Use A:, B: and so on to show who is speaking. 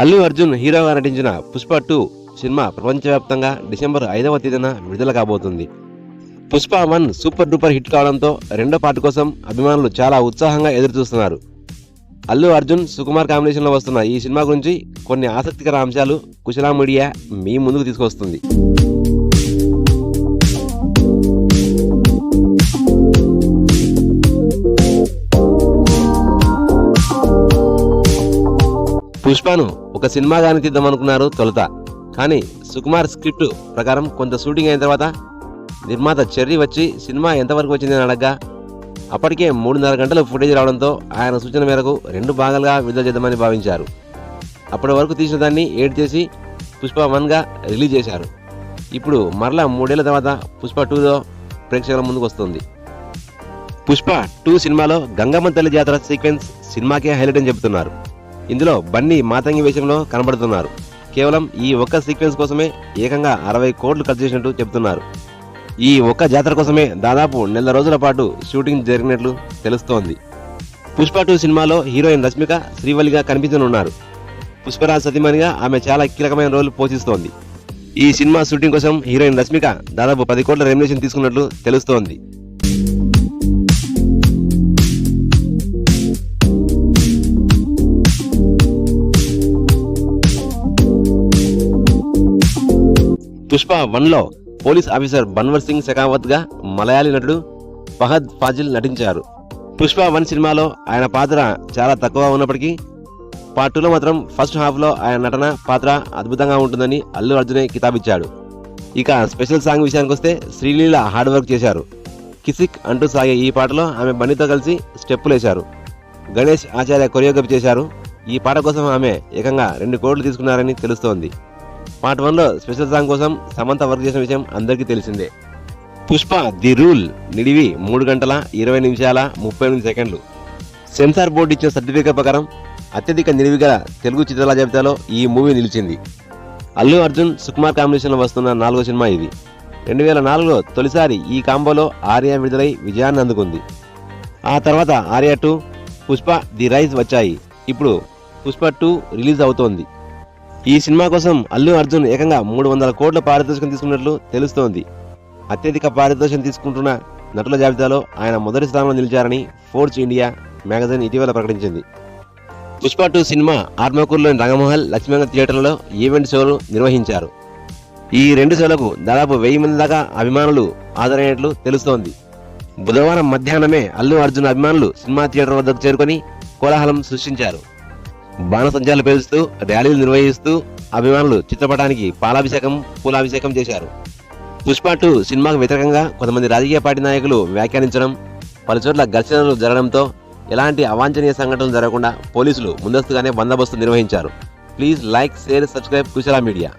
A: అల్లు అర్జున్ హీరోగా నటించిన Pushpa two cinema ప్రపంచవ్యాప్తంగా డిసెంబర్ ఐదవ తేదీన విడుదల కాబోతుంది. Pushpa one super duper hit కావడంతో రెండో పార్ట్ కోసం అభిమానులు చాలా ఉత్సాహంగా ఎదురుచూస్తున్నారు. అల్లు అర్జున్ సుకుమార్ కాంబినేషన్లో వస్తున్న ఈ సినిమా గురించి కొన్ని ఆసక్తికర అంశాలు కుశలా మీడియా మీ ముందుకు తీసుకొస్తుంది. పుష్పను ఒక సినిమాగానే తీద్దామనుకున్నారు తొలుత. కానీ సుకుమార్ స్క్రిప్ట్ ప్రకారం కొంత షూటింగ్ అయిన తర్వాత నిర్మాత చెర్రీ వచ్చి సినిమా ఎంతవరకు వచ్చిందని అడగ్గా అప్పటికే మూడున్నర గంటల ఫుటేజ్ రావడంతో ఆయన సూచన మేరకు రెండు భాగాలుగా విడుదల చేద్దామని భావించారు. అప్పటి వరకు తీసిన దాన్ని ఏడ్ చేసి పుష్ప వన్గా రిలీజ్ చేశారు. ఇప్పుడు మరలా మూడేళ్ళ తర్వాత పుష్ప టూలో ప్రేక్షకుల ముందుకు వస్తుంది. పుష్ప టూ సినిమాలో గంగమ్మ తల్లి జాతర సీక్వెన్స్ సినిమాకే హైలైట్ అని చెబుతున్నారు. ఇందులో బన్నీ మాతంగి వేషంలో కనబడుతున్నారు. కేవలం ఈ ఒక్క సీక్వెన్స్ కోసమే ఏకంగా అరవై కోట్లు ఖర్చు చేసినట్టు చెబుతున్నారు ఈ ఒక్క జాతర కోసమే దాదాపు నెల రోజుల పాటు షూటింగ్ జరిగినట్లు తెలుస్తోంది. పుష్ప టూ సినిమాలో హీరోయిన్ రష్మిక శ్రీవల్లిగా కనిపించనున్నారు. పుష్పరాజ్ సతీమణిగా ఆమె చాలా కీలకమైన రోల్ పోషిస్తోంది. ఈ సినిమా షూటింగ్ కోసం హీరోయిన్ రష్మిక దాదాపు పది కోట్ల రెమ్యునేషన్ తీసుకున్నట్లు తెలుస్తోంది. పుష్ప వన్లో పోలీస్ ఆఫీసర్ బన్వర్ సింగ్ షెకావత్గా మలయాళీ నటుడు ఫహద్ ఫాజిల్ నటించారు. పుష్ప వన్ సినిమాలో ఆయన పాత్ర చాలా తక్కువ ఉన్నప్పటికీ పార్ట్ టూలో మాత్రం ఫస్ట్ హాఫ్లో ఆయన నటన పాత్ర అద్భుతంగా ఉంటుందని అల్లు అర్జునే కితాబిచ్చాడు. ఇక స్పెషల్ సాంగ్ విషయానికి వస్తే శ్రీలీల హార్డ్ వర్క్ చేశారు. కిసిక్ అంటూ సాగే ఈ పాటలో ఆమె బన్నీతో కలిసి స్టెప్పులు వేశారు. గణేష్ ఆచార్య కొరియోగ్రఫీ చేశారు. ఈ పాట కోసం ఆమె ఏకంగా రెండు కోట్లు తీసుకున్నారని తెలుస్తోంది. పార్ట్ వన్లో స్పెషల్ సాంగ్ కోసం సమంత వర్క్ చేసిన విషయం అందరికీ తెలిసిందే. పుష్ప ది రూల్ నిడివి మూడు గంటల ఇరవై నిమిషాల ముప్పై ఎనిమిది సెకండ్లు. సెన్సార్ బోర్డు ఇచ్చిన సర్టిఫికేట్ ప్రకారం అత్యధిక నిడివి గల తెలుగు చిత్రాల జాబితాలో ఈ మూవీ నిలిచింది. అల్లు అర్జున్ సుకుమార్ కాంబినేషన్లో వస్తున్న నాలుగో సినిమా ఇది. రెండు వేల నాలుగులో తొలిసారి ఈ కాంబోలో ఆర్యా విడుదలై విజయాన్ని అందుకుంది. ఆ తర్వాత Arya two Pushpa the rise వచ్చాయి. ఇప్పుడు పుష్ప టూ రిలీజ్ అవుతోంది. ఈ సినిమా కోసం అల్లు అర్జున్ ఏకంగా మూడు వందల కోట్ల పారితోషికం తీసుకున్నట్లు తెలుస్తోంది. అత్యధిక పారితోషికం తీసుకుంటున్న నటుల జాబితాలో ఆయన మొదటి స్థానంలో నిలిచారని ఫోర్స్ ఇండియా మ్యాగజైన్ ఇటీవల ప్రకటించింది. పుష్ప టూ సినిమా ఆర్మకూరులోని రంగమహల్ లక్ష్మీనగర్ థియేటర్లో ఈవెంట్ షోలు నిర్వహించారు. ఈ రెండు షోలకు దాదాపు వెయ్యి మంది దాకా అభిమానులు హాజరైనట్లు తెలుస్తోంది. బుధవారం మధ్యాహ్నమే అల్లు అర్జున్ అభిమానులు సినిమా థియేటర్ వద్దకు చేరుకొని కోలాహలం సృష్టించారు. బాణసంచాలు పేలుస్తూ ర్యాలీలు నిర్వహిస్తూ అభిమానులు చిత్రపటానికి పాలాభిషేకం పూలాభిషేకం చేశారు. పుష్ప టూ సినిమాకు వ్యతిరేకంగా కొంతమంది రాజకీయ పార్టీ నాయకులు వ్యాఖ్యానించడం పలుచోట్ల ఘర్షణలు జరగడంతో ఎలాంటి అవాంఛనీయ సంఘటనలు జరగకుండా పోలీసులు ముందస్తుగానే బందోబస్తు నిర్వహించారు. Please like share subscribe Kushala media.